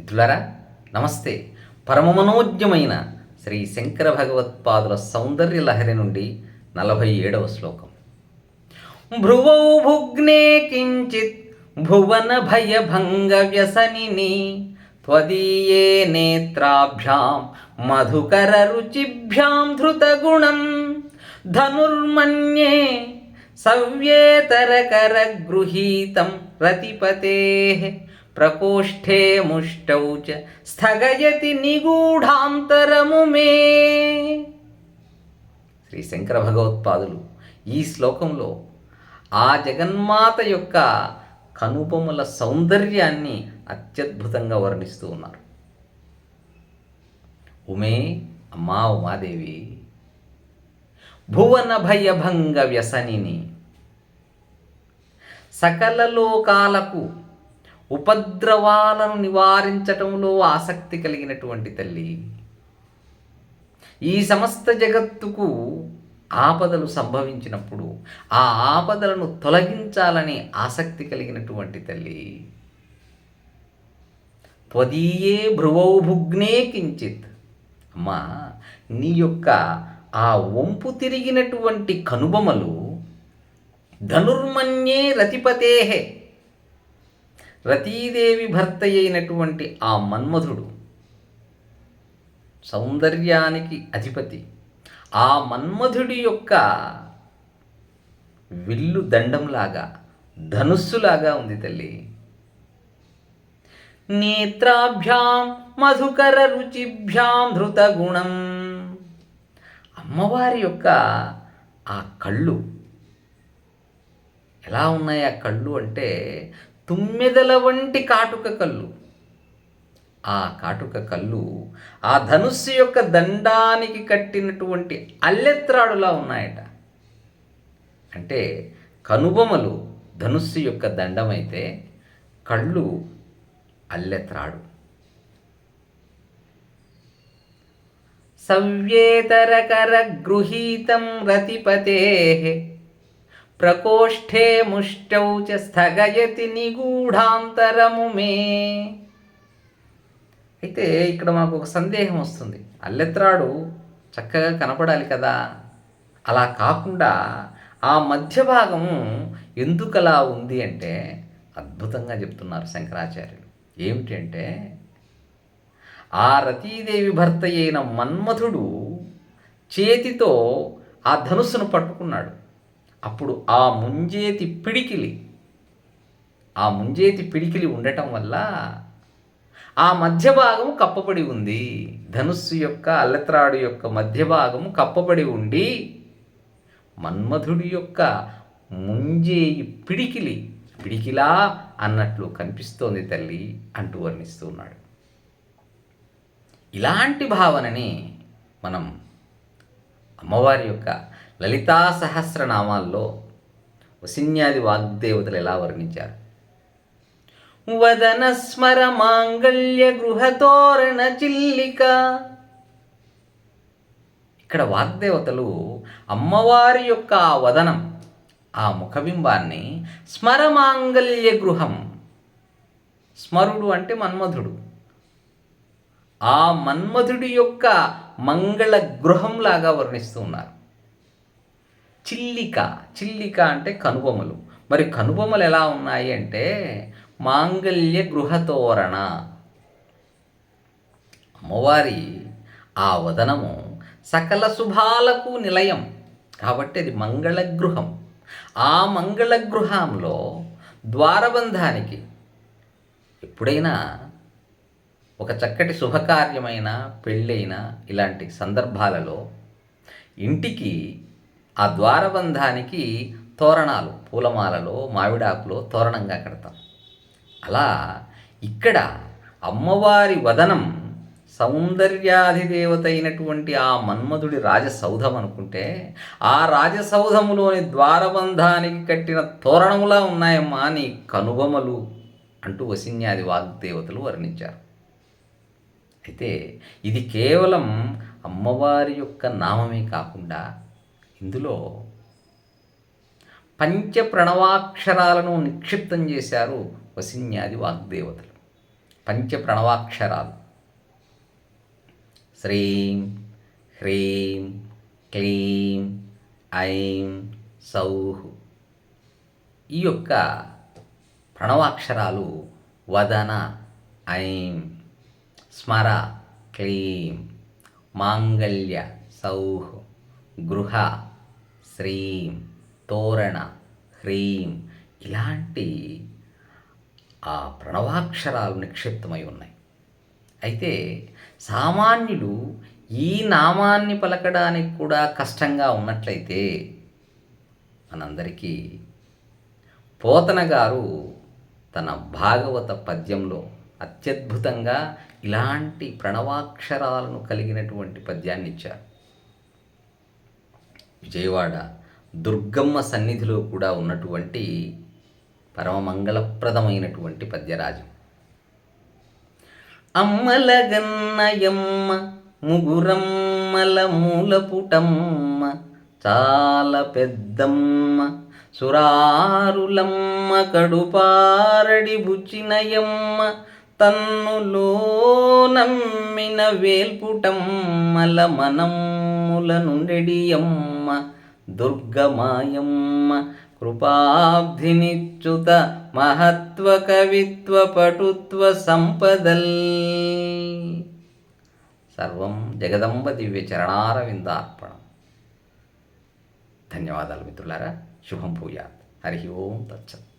మిత్రులారా నమస్తే. పరమమనోజ్ఞమైన శ్రీ శంకర భగవత్పాదుల సౌందర్య లహరి నుండి నలభై ఏడవ శ్లోకం. భ్రువౌ భుగ్నే కించిత్ భువన భయభంగ వ్యసనిని త్వదీయే నేత్రాభ్యాం మధుకర రుచిభ్యాం ధృతగుణం ధనుర్మన్యే సవ్యేతరకర గృహీతం రతిపతే ప్రకోష్ఠే ముష్టౌ చ స్థగయతి నిగూఢాంతరము మే శ్రీ శంకర భగవత్పాదులు ఈ శ్లోకంలో ఆ జగన్మాత యొక్క కనుబొమ్మల సౌందర్యాన్ని అత్యద్భుతంగా వర్ణిస్తూ ఉన్నారు. ఉమే అమ్మా ఉమాదేవి భువన భయభంగ వ్యసనిని సకల లోకాలకు ఉపద్రవాలను నివారించటంలో ఆసక్తి కలిగినటువంటి తల్లి. ఈ సమస్త జగత్తుకు ఆపదలు సంభవించినప్పుడు ఆ ఆపదలను తొలగించాలని ఆసక్తి కలిగినటువంటి తల్లి. త్వదీయే భ్రువౌ భుగ్నే కించిత్. అమ్మా నీ యొక్క ఆ వంపు తిరిగినటువంటి కనుబొమలు ధనుర్మన్యే రతిపతేహే. రతీదేవి భర్త అయినటువంటి ఆ మన్మధుడు సౌందర్యానికి అధిపతి. ఆ మన్మధుడి యొక్క విల్లు దండంలాగా ధనుస్సులాగా ఉంది తల్లి. నేత్రాభ్యాం మధుకర రుచిభ్యాం ధృత గుణం అమ్మవారి యొక్క ఆ కళ్ళు ఎలా ఉన్నాయి ఆ కళ్ళు అంటే తుమ్మెదల వంటి కాటుక కళ్ళు. ఆ కాటుక కళ్ళు ఆ ధనుస్సు యొక్క దండానికి కట్టినటువంటి అల్లెత్రాడులా ఉన్నాయట. అంటే కనుబొమలు ధనుస్సు యొక్క దండమైతే కళ్ళు అల్లెత్రాడు. సవ్యేతరకర గృహీతం రతిపతే ప్రకోష్ఠే ముష్టౌ చ స్థగయతి నిగూఢాంతరము మే. అయితే ఇక్కడ మాకు ఒక సందేహం వస్తుంది. అల్లెత్రాడు చక్కగా కనపడాలి కదా. అలా కాకుండా ఆ మధ్య భాగము ఎందుకు అలా ఉంది అంటే అద్భుతంగా చెప్తున్నారు శంకరాచార్యులు. ఏమిటి అంటే ఆ రతీదేవి భర్త అయిన మన్మథుడు చేతితో ఆ ధనుస్సును పట్టుకున్నాడు. అప్పుడు ఆ ముంజేతి పిడికిలి ఆ ముంజేతి పిడికిలి ఉండటం వల్ల ఆ మధ్య భాగము కప్పబడి ఉంది. ధనుస్సు యొక్క అల్లత్రాడు యొక్క మధ్య భాగము కప్పబడి ఉండి మన్మధుడి యొక్క ముంజేయి పిడికిలి పిడికిలా అన్నట్లు కనిపిస్తోంది తల్లి అంటూ వర్ణిస్తూ ఉన్నాడు. ఇలాంటి భావనని మనం అమ్మవారి యొక్క లలితా సహస్రనామాల్లో వసిన్యాది వాగ్దేవతలు ఎలా వర్ణించారు? వదన స్మర మాంగళ్య గృహతోరణ చిల్లిక. ఇక్కడ వాగ్దేవతలు అమ్మవారి యొక్క ఆ వదనం ఆ ముఖబింబాన్ని స్మరమాంగల్య గృహం స్మరుడు అంటే మన్మధుడు. ఆ మన్మధుడి యొక్క మంగళ గృహంలాగా వర్ణిస్తూ ఉన్నారు. చిల్లిక. చిల్లిక అంటే కనుబొమ్మలు. మరి కనుబొమ్మలు ఎలా ఉన్నాయి అంటే మాంగళ్య గృహతోరణ అమ్మవారి ఆ వదనము సకల శుభాలకు నిలయం. కాబట్టి అది మంగళ గృహం ఆ మంగళ గృహంలో ద్వారబంధానికి ఎప్పుడైనా ఒక చక్కటి శుభకార్యమైన పెళ్ళైన ఇలాంటి సందర్భాలలో ఇంటికి ఆ ద్వారబంధానికి తోరణాలు పూలమాలలో మామిడాకులో తోరణంగా కడతాం. అలా ఇక్కడ అమ్మవారి వదనం సౌందర్యాధిదేవత అయినటువంటి ఆ మన్మధుడి రాజసౌధం అనుకుంటే ఆ రాజసౌధములోని ద్వారబంధానికి కట్టిన తోరణములా ఉన్నాయమ్మా నీ కనుబొమలు అంటూ వసిన్యాది వాగ్దేవతలు వర్ణించారు. అయితే ఇది కేవలం అమ్మవారి యొక్క నామమే కాకుండా ఇందులో పంచ ప్రణవాక్షరాలను నిక్షిప్తం చేశారు వసిన్యాది వాగ్దేవతలు. పంచ ప్రణవాక్షరాలు శ్రీం హ్రీం క్లీం ఐం సౌహ్ ఈ యొక్క ప్రణవాక్షరాలు వదన ఐం స్మర క్లీం మాంగళ్య సౌహ్ గృహ శ్రీం తోరణ హ్రీం ఇలాంటి ఆ ప్రణవాక్షరాలు నిక్షిప్తమై ఉన్నాయి. అయితే సామాన్యులు ఈ నామాన్ని పలకడానికి కూడా కష్టంగా ఉన్నట్లయితే మనందరికీ పోతన గారు తన భాగవత పద్యంలో అత్యద్భుతంగా ఇలాంటి ప్రణవాక్షరాలను కలిగినటువంటి పద్యాన్ని ఇచ్చారు విజయవాడ దుర్గమ్మ సన్నిధిలో కూడా ఉన్నటువంటి పరమమంగళప్రదమైనటువంటి పద్యరాజం. అమ్మలగన్నయమ్మ ముగురమ్మల మూలపుటమ్మ చాలా పెద్దమ్మ సురారులమ్మ కడుపారడి బుచ్చినయమ్మ తన్నులో నమ్మిన వేల్పుటమ్మల మనమ్ముల నుండెడియమ్మ దుర్గమాయమ్మ కృపాబ్ధినిచ్యుత మహత్వ కవిత్వ పటుత్వ సంపదల్. సర్వం జగదంబ దివ్య చరణారవిందార్పణం. ధన్యవాదాలు మిత్రులారా. శుభం భూయాత్ హరి ఓం తచ్చత్